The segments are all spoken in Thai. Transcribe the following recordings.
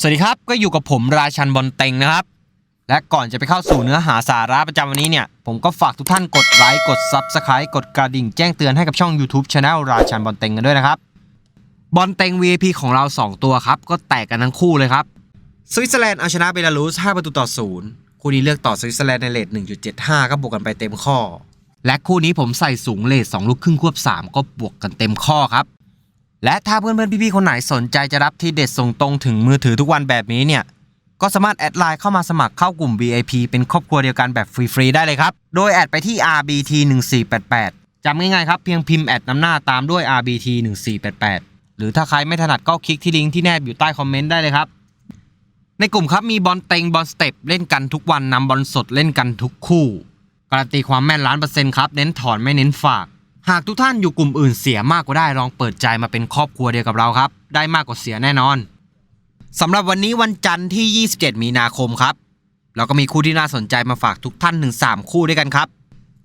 สวัสดีครับ ก็อยู่กับผมราชันบอลเต็งนะครับ และก่อนจะไปเข้าสู่เนื้อหาสาระประจำวันนี้เนี่ย ผมก็ฝากทุกท่านกดไลค์กด Subscribe กดกระดิ่งแจ้งเตือนให้กับช่อง YouTube Channel ราชันบอลเต็งกันด้วยนะครับ บอลเต็ง VIP ของเรา 2 ตัวครับ ก็แตกกันทั้งคู่เลยครับสวิตเซอร์แลนด์เอาชนะเบลารุส5ประตูต่อ0คู่นี้เลือกต่อสวิตเซอร์แลนด์ในเลท1.75 ก็บวกกันไปเต็มข้อ และคู่นี้ผมใส่สูงเลท2ลูกครึ่งควบ 3 ก็บวกกันเต็มข้อครับ และถ้าเพื่อนๆพี่ๆคนไหนสนใจจะรับที่เด็ดส่งตรงถึงมือถือทุกวันแบบนี้เนี่ยก็สามารถแอดไลน์เข้ามาสมัครเข้ากลุ่ม VIP เป็นครอบครัวเดียวกันแบบฟรีๆได้เลยครับ โดยแอดไปที่ RBT 1488จำง่ายๆครับ เพียงพิมพ์แอดนำหน้าตามด้วย RBT 1488หรือถ้าใครไม่ถนัดก็คลิกที่ลิงก์ที่แนบอยู่ใต้คอมเมนต์ได้เลยครับ ในกลุ่มครับมีบอลเต็งบอลสเต็ปเล่นกันทุกวันนำบอลสดเล่นกันทุกคู่การันตีความแม่นล้านเปอร์เซ็นต์ครับเน้นถอนไม่เน้นฝาก หากทุกท่านอยู่กลุ่มอื่นเสียมากกว่าได้ลองเปิดใจมาเป็นครอบครัวเดียวกับเราครับ ได้มากกว่าเสียแน่นอนสำหรับวันนี้วันจันทร์ที่ 27 มีนาคมครับ เราก็มีคู่ที่น่าสนใจมาฝากทุกท่านถึง3คู่ด้วยกันครับ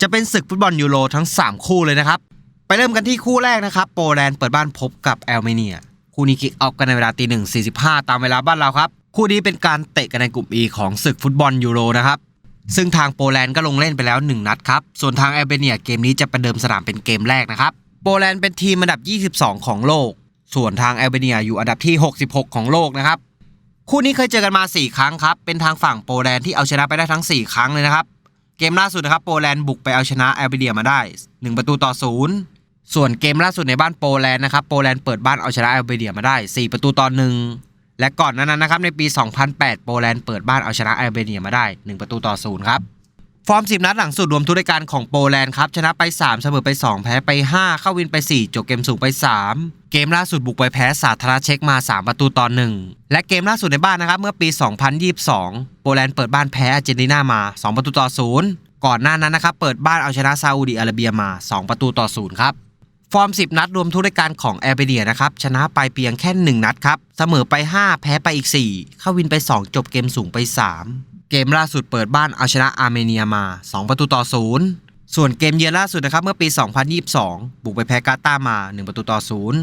จะเป็นศึกฟุตบอลยูโรทั้ง 3 คู่เลยนะครับ ไปเริ่มกันที่คู่แรกนะครับ โปแลนด์เปิดบ้านพบกับแอลเมเนีย คู่นี้คิกออฟกันในเวลาตีหนึ่งสี่สิบห้าตามเวลาบ้านเราครับ คู่นี้เป็นการเตะกันในกลุ่ม E ของศึกฟุตบอลยูโรนะครับ ซึ่งทางโปแลนด์ก็ลงเล่นไปแล้ว 1 นัดครับ ส่วนทางแอลเบเนียเกมนี้จะประเดิมสนามเป็นเกมแรกนะครับ โปแลนด์เป็นทีมอันดับ 22 ของโลก ส่วนทางแอลเบเนียอยู่อันดับที่ 66 ของโลกนะครับ คู่นี้เคยเจอกันมา 4 ครั้งครับ เป็นทางฝั่งโปแลนด์ที่เอาชนะไปได้ทั้ง 4 ครั้งเลยนะครับ เกมล่าสุดนะครับโปแลนด์บุกไปเอาชนะแอลเบเนียมาได้ 1 ประตูต่อ 0 ส่วนเกมล่าสุดในบ้านโปแลนด์นะครับ โปแลนด์เปิดบ้านเอาชนะแอลเบเนียมาได้ 4 ประตูต่อ 1 และก่อนนั้นนะครับในปี 2008 โปแลนด์เปิดบ้านเอาชนะแอลเบเนียมาได้ 1 ประตูต่อ0ครับฟอร์ม 10 นัดหลังสุดรวมทุกรายการของโปแลนด์ครับ ชนะไป 3 เสมอไป 2 แพ้ไป 5 เข้าวินไป 4 จบเกมสูงไป 3 เกมล่าสุดบุกไปแพ้สาธารณเช็กมา 3 ประตูต่อ 1 และเกมล่าสุดในบ้านนะครับ เมื่อปี 2022 โปแลนด์เปิดบ้านแพ้อาร์เจนตินามา 2 ประตูต่อ 0 ก่อนหน้านั้นนะครับเปิดบ้านเอาชนะซาอุดิอาระเบียมา 2 ประตูต่อ 0 ครับ ฟอร์ม 10 นัดรวมทุกรายการของแอร์เบเดียนะครับ ชนะไปเพียงแค่ 1 นัดครับ เสมอไป 5 แพ้ไปอีก 4 เข้าวินไป 2 จบเกมสูงไป 3 เกมล่าสุดเปิดบ้านเอาชนะอาร์เมเนียมา 2 ประตูต่อ 0 ส่วนเกมเยือนล่าสุดนะครับเมื่อปี 2022 บุกไปแพ้กาตาร์มา 1 ประตูต่อ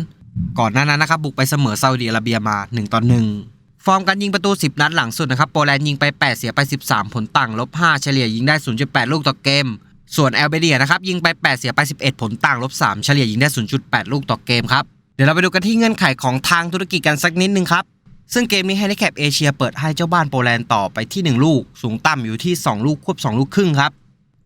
0 ก่อนหน้านั้นนะครับบุกไปเสมอซาอุดิอาระเบียมา 1 ต่อ 1 ฟอร์มการยิงประตู 10 นัดหลังสุดนะครับโปแลนด์ยิงไป 8 เสียไป 13 ผลต่างลบ 5 เฉลี่ยยิงได้ 0.8 ลูกต่อเกม ส่วนแอลเบเดียนะครับยิงไป 8 เสียไป 11 ผลต่างลบ 3 เฉลี่ยยิงได้ 0.8 ลูกต่อเกมครับ เดี๋ยวเราไปดูกันที่เงื่อนไขของทางธุรกิจกันสักนิดนึงครับ ซึ่งเกมนี้แฮนดิแคปเอเชียเปิดให้เจ้าบ้านโปแลนด์ต่อไปที่ 1 ลูก สูงต่ำอยู่ที่ 2 ลูกควบ 2 ลูกครึ่งครับ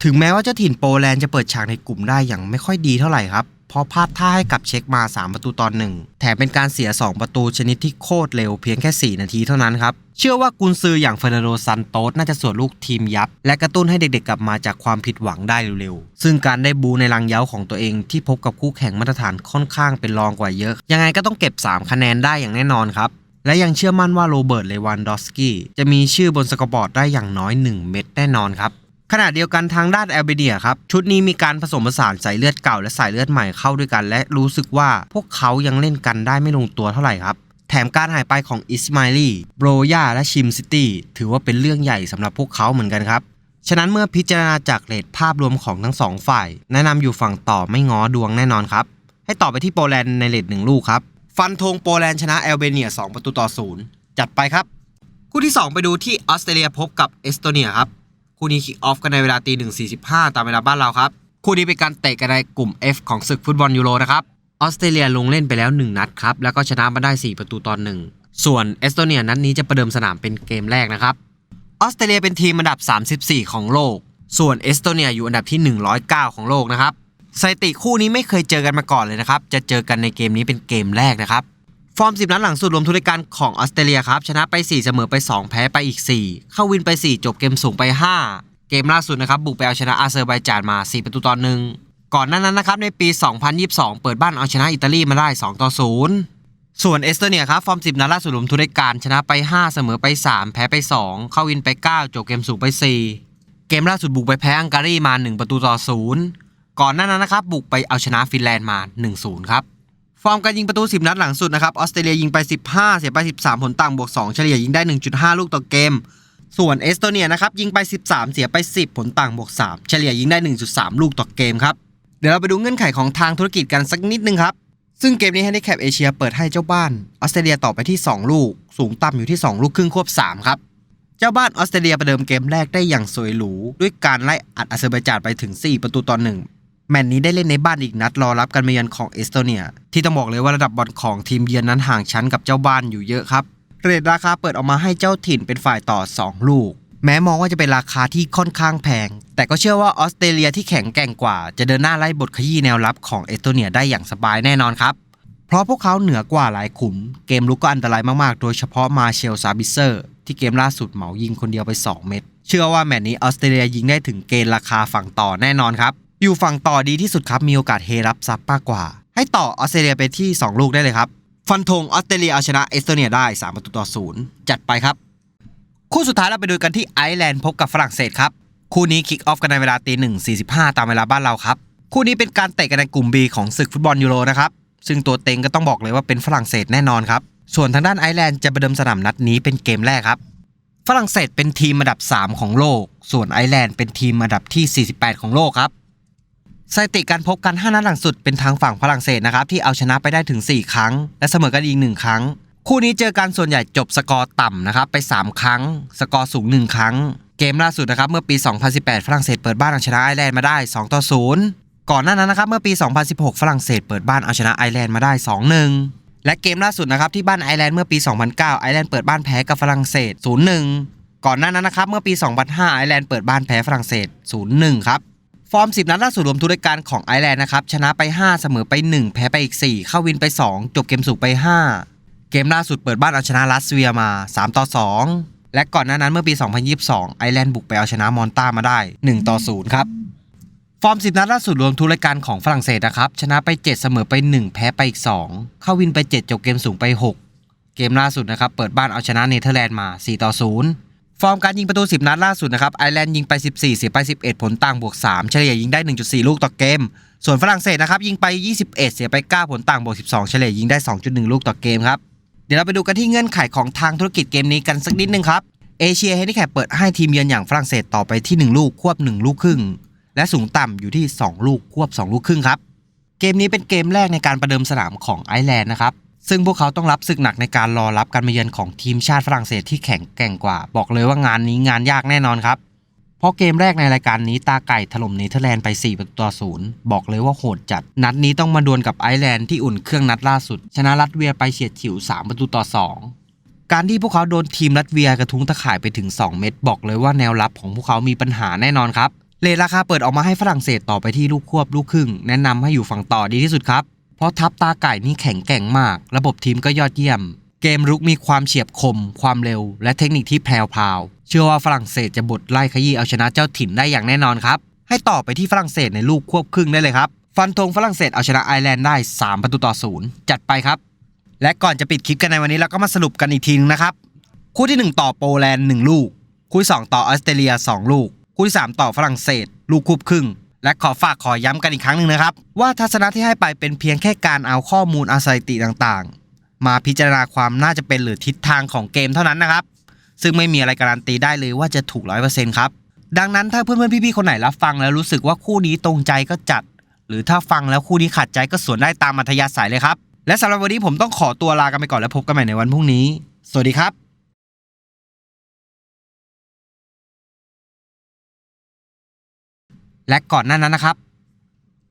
ถึงแม้ว่าเจ้าถิ่นโปแลนด์จะเปิดฉากในกลุ่มได้อย่างไม่ค่อยดีเท่าไหร่ครับ ราะพลาดท่าให้กับเช็คมา 3 ประตูตอนหนึ่งแถมเป็นการเสีย 2 ประตูชนิดที่โคตรเร็วเพียงแค่ 4 นาทีเท่านั้นครับ เชื่อว่ากุนซืออย่างเฟอร์นโดซันโตสน่าจะสวนลูกทีมยับ และกระตุ้นให้เด็กๆกลับมาจากความผิดหวังได้เร็วๆ ซึ่งการได้บูในรังเย้าของตัวเองที่พบกับคู่แข่งมาตรฐานค่อนข้างเป็นรองกว่าเยอะ ยังไงก็ต้องเก็บ 3 คะแนนได้อย่างแน่นอนครับและยังเชื่อมั่นว่าโรเบิร์ตเลวันดอฟสกี้จะมีชื่อบนสกอร์บอร์ดได้อย่างน้อย 1 เม็ดแน่นอนครับ ขณะเดียวกันทางด้านแอลเบเดียครับ ชุดนี้มีการผสมผสานสายเลือดเก่าและสายเลือดใหม่เข้าด้วยกัน และรู้สึกว่าพวกเขายังเล่นกันได้ไม่ลงตัวเท่าไหร่ครับ แถมการหายไปของอิสมาลีโบรยาและชิมซิตี้ถือว่าเป็นเรื่องใหญ่สำหรับพวกเขาเหมือนกันครับ ฉะนั้นเมื่อพิจารณาจากเรทภาพรวมของทั้งสองฝ่าย แนะนำอยู่ฝั่งต่อไม่ง้อดวงแน่นอนครับ ให้ต่อไปที่โปแลนด์ในเรทหนึ่งลูกครับ ฟันธงโปแลนด์ชนะแอลเบเนีย 2 ประตูต่อศูนย์จัดไปครับ คู่ที่ 2 ไปดูที่ออสเตรเลียพบกับเอสโตเนียครับ คู่นี้คิกออฟกันในเวลาตีหนึ่งสี่สิบห้าตามเวลาบ้านเราครับ คู่นี้เป็นการเตะกันในกลุ่ม F ของศึกฟุตบอลยูโรนะครับออสเตรเลียลงเล่นไปแล้ว 1 นัดครับ แล้วก็ชนะมาได้ 4 ประตูต่อหนึ่งส่วนเอสโตเนียนัดนี้จะประเดิมสนามเป็นเกมแรกนะครับออสเตรเลียเป็นทีมอันดับ 34 ของโลก ส่วนเอสโตเนียอยู่อันดับที่ 109 ของโลกนะครับสถิติคู่นี้ไม่เคยเจอกันมาก่อนเลยนะครับ จะเจอกันในเกมนี้เป็นเกมแรกนะครับ ฟอร์ม 10 นัดหลังสุดรวมทุกรายการของออสเตรเลียครับ ชนะไป 4 เสมอไป 2 แพ้ไปอีก 4 เข้าวินไป 4 จบเกมสูงไป 5 เกมล่าสุดนะครับ บุกไปเอาชนะอาเซอร์ไบจานมา 4 ประตูต่อหนึ่งก่อนหน้านั้นนะครับ ในปี 2022 เปิดบ้านเอาชนะอิตาลีมาได้ 2 ต่อ 0 ส่วนเอสโตเนียครับ ฟอร์ม 10 นัดล่าสุดรวมทุกรายการชนะไป 5 เสมอไป 3 แพ้ไป 2 เข้าวินไป 9 จบเกมสูงไป 4 เกมล่าสุดบุกไปแพ้อังการีมา 1 ประตูต่อ 0 ก่อนหน้านั้นนะครับบุกไปเอาชนะฟินแลนด์มา 1-0 ครับ ฟอร์มการยิงประตู 10 นัดหลังสุดนะครับออสเตรเลียยิงไป 15 เสียไป 13 ผลต่างบวก 2 เฉลี่ยยิงได้ 1.5 ลูกต่อเกม ส่วนเอสโตเนียนะครับยิงไป 13 เสียไป 10 ผลต่างบวก 3 เฉลี่ยยิงได้ 1.3 ลูกต่อเกมครับเดี๋ยวเราไปดูเงื่อนไขของทางธุรกิจกันสักนิดนึงครับซึ่งเกมนี้ Handicap เอเชียเปิดให้เจ้าบ้านออสเตรเลียต่อไปที่ 2 ลูก สูงต่ำอยู่ที่ 2 ลูกครึ่งควบ 3 ครับเจ้าบ้านออสเตรเลียประเดิมเกมแรกได้อย่างสวยหรู ด้วยการไล่อัดอาเซอร์ไบจานไปถึง 4 ประตูต่อหนึ่ง แมตช์นี้ได้เล่นในบ้านอีกนัดรอรับการมาเยือนของเอสโตเนีย ที่ต้องบอกเลยว่าระดับบอลของทีมเยือนนั้นห่างชั้นกับเจ้าบ้านอยู่เยอะครับเรทราคาเปิดออกมาให้เจ้าถิ่นเป็นฝ่ายต่อ 2 ลูก แม้มองว่าจะเป็นราคาที่ค่อนข้างแพง แต่ก็เชื่อว่าออสเตรเลียที่แข็งแกร่งกว่า จะเดินหน้าไล่บทขยี้แนวรับของเอสโตเนียได้อย่างสบายแน่นอนครับ เพราะพวกเขาเหนือกว่าหลายขุม เกมลุกก็อันตรายมากๆ โดยเฉพาะมาเชลซาบิเซอร์ที่เกมล่าสุดเหมายิงคนเดียวไป 2 เม็ดเชื่อว่าแมตช์นี้ออสเตรเลียยิงได้ถึงเกณฑ์ราคาฝั่งต่อแน่นอนครับ อยู่ฝั่งต่อดีที่สุดครับ มีโอกาสเฮรับซับมากกว่า ให้ต่อออสเตรเลียไปที่ 2 ลูกได้เลยครับ ฟันธงออสเตรเลียเอาชนะเอสโตเนียได้3ประตูต่อศูนย์จัดไปครับ คู่สุดท้ายเราไปดูกันที่ไอร์แลนด์พบกับฝรั่งเศสครับ คู่นี้คิกออฟกันในเวลาตีหนึ่งสี่สิบห้าตามเวลาบ้านเราครับ คู่นี้เป็นการเตะกันในกลุ่ม B ของศึกฟุตบอลยูโรนะครับ ซึ่งตัวเต็งก็ต้องบอกเลยว่าเป็นฝรั่งเศสแน่นอนครับ ส่วนทางด้านไอร์แลนด์จะประเดิมสนามนัดนี้เป็นเกมแรกครับฝรั่งเศสเป็นทีมอันดับ 3 ของโลก ส่วนไอร์แลนด์เป็นทีมอันดับที่ 48 ของโลกครับ สถิติการพบกัน 5 นัดหลังสุดเป็นทางฝั่งฝรั่งเศสนะครับที่เอาชนะไปได้ถึง 4 ครั้ง และเสมอกันอีก 1 ครั้ง คู่นี้เจอกันส่วนใหญ่จบสกอร์ต่ำนะครับไป 3 ครั้ง สกอร์สูง 1 ครั้ง เกมล่าสุดนะครับเมื่อปี 2018 ฝรั่งเศสเปิดบ้านเอาชนะไอร์แลนด์มาได้ 2 ต่อ 0 ก่อนหน้านั้นนะครับเมื่อปี 2016 ฝรั่งเศสเปิดบ้านเอาชนะไอร์แลนด์มาได้ 2-1 และเกมล่าสุดนะครับที่บ้านไอร์แลนด์เมื่อปี 2009 ไอร์แลนด์เปิดบ้านแพ้กับฝรั่งเศส 0-1 ก่อนหน้านั้นนะครับเมื่อปี 2005 ไอร์แลนด์เปิดบ้านแพ้ฝรั่งเศส 0-1 ครับ ฟอร์ม 10 นัดล่าสุดรวมทุกรายการของไอร์แลนด์นะครับ ชนะไป 5 เสมอไป 1 แพ้ไปอีก 4 เข้าวินไป 2 จบเกมสูงไป 5 เกมล่าสุดเปิดบ้านเอาชนะรัสเซียมา 3 ต่อ 2 และก่อนหน้านั้นเมื่อปี 2022 ไอร์แลนด์บุกไปเอาชนะมอนตามาได้ 1 ต่อ 0 ครับ ฟอร์ม 10 นัดล่าสุดรวมทุกรายการของฝรั่งเศสนะครับ ชนะไป 7 เสมอไป 1 แพ้ไปอีก 2 เข้าวินไป 7 จบเกมสูงไป 6 เกมล่าสุดนะครับ เปิดบ้านเอาชนะเนเธอร์แลนด์มา 4 ต่อ 0 ฟอร์มการยิงประตู 10 นัดล่าสุดนะครับไอร์แลนด์ยิงไป 14 เสียไป 11 ผลต่างบวก 3 เฉลี่ยยิงได้ 1.4 ลูกต่อเกม ส่วนฝรั่งเศสนะครับยิงไป 21 เสียไป 9 ผลต่างบวก 12 เฉลี่ยยิงได้ 2.1 ลูกต่อเกมครับเดี๋ยวเราไปดูกันที่เงื่อนไขของทางธุรกิจเกมนี้กันสักนิดนึงครับเอเชียเฮนดิแคปเปิดให้ทีมเยือนอย่างฝรั่งเศสต่อไปที่ 1 ลูกควบ 1 ลูกครึ่ง และสูงต่ำอยู่ที่ 2 ลูกควบ 2 ลูกครึ่งครับเกมนี้เป็นเกมแรกในการประเดิมสนามของไอร์แลนด์นะครับ ซึ่งพวกเขาต้องรับศึกหนักในการรอรับการมาเยือนของทีมชาติฝรั่งเศสที่แข็งแกร่งกว่า บอกเลยว่างานนี้งานยากแน่นอนครับ เพราะเกมแรกในรายการนี้ตาไก่ถล่มเนเธอร์แลนด์ไป 4 ประตูต่อศูนย์บอกเลยว่าโหดจัด นัดนี้ต้องมาดวลกับไอร์แลนด์ที่อุ่นเครื่องนัดล่าสุด ชนะรัสเวียไปเฉียดฉิว 3 ประตูต่อ 2การที่พวกเขาโดนทีมรัสเวียกระทุ้งตะข่ายไปถึง 2 เม็ดบอกเลยว่าแนวรับของพวกเขามีปัญหาแน่นอนครับ เลทราคาเปิดออกมาให้ฝรั่งเศสต่อไปที่ลูกควบลูกครึ่ง แนะนำให้อยู่ฝั่งต่อดีที่สุดครับ เพราะทัพตาไก่นี่แข็งแกร่งมาก ระบบทีมก็ยอดเยี่ยม เกมรุกมีความเฉียบคม ความเร็ว และเทคนิคที่แพรวพาวเชื่อว่าฝรั่งเศสจะบดไล่ขยี้เอาชนะเจ้าถิ่นได้อย่างแน่นอนครับ ให้ต่อไปที่ฝรั่งเศสในลูกควบครึ่งได้เลยครับ ฟันธงฝรั่งเศสเอาชนะไอร์แลนด์ได้ 3 ประตูต่อศูนย์จัดไปครับ และก่อนจะปิดคลิปกันในวันนี้เราก็มาสรุปกันอีกทีนึงนะครับ คู่ที่ 1 ต่อโปแลนด์1ลูก คู่ที่2ต่อออสเตรเลีย 2 ลูก คู่ที่ 3 ต่อฝรั่งเศส ลูกคูบครึ่ง และขอฝากขอย้ำกันอีกครั้งหนึ่งนะครับ ว่าทัศนะที่ให้ไปเป็นเพียงแค่การเอาข้อมูลอาสถิติต่างๆ มาพิจารณาความน่าจะเป็นหรือทิศทางของเกมเท่านั้นนะครับ ซึ่งไม่มีอะไรการันตีได้เลยว่าจะถูกร้อยเปอร์เซ็นต์ครับดังนั้นถ้าเพื่อนๆพี่ๆคนไหนรับฟังแล้วรู้สึกว่าคู่นี้ตรงใจก็จัด หรือถ้าฟังแล้วคู่นี้ขัดใจก็สวนได้ตามอัธยาศัยเลยครับและสำหรับวันนี้ผมต้องขอตัวลากันไปก่อนแล้วพบกันใหม่ในวันพรุ่งนี้ สวัสดีครับ และก่อนหน้านั้นนะครับ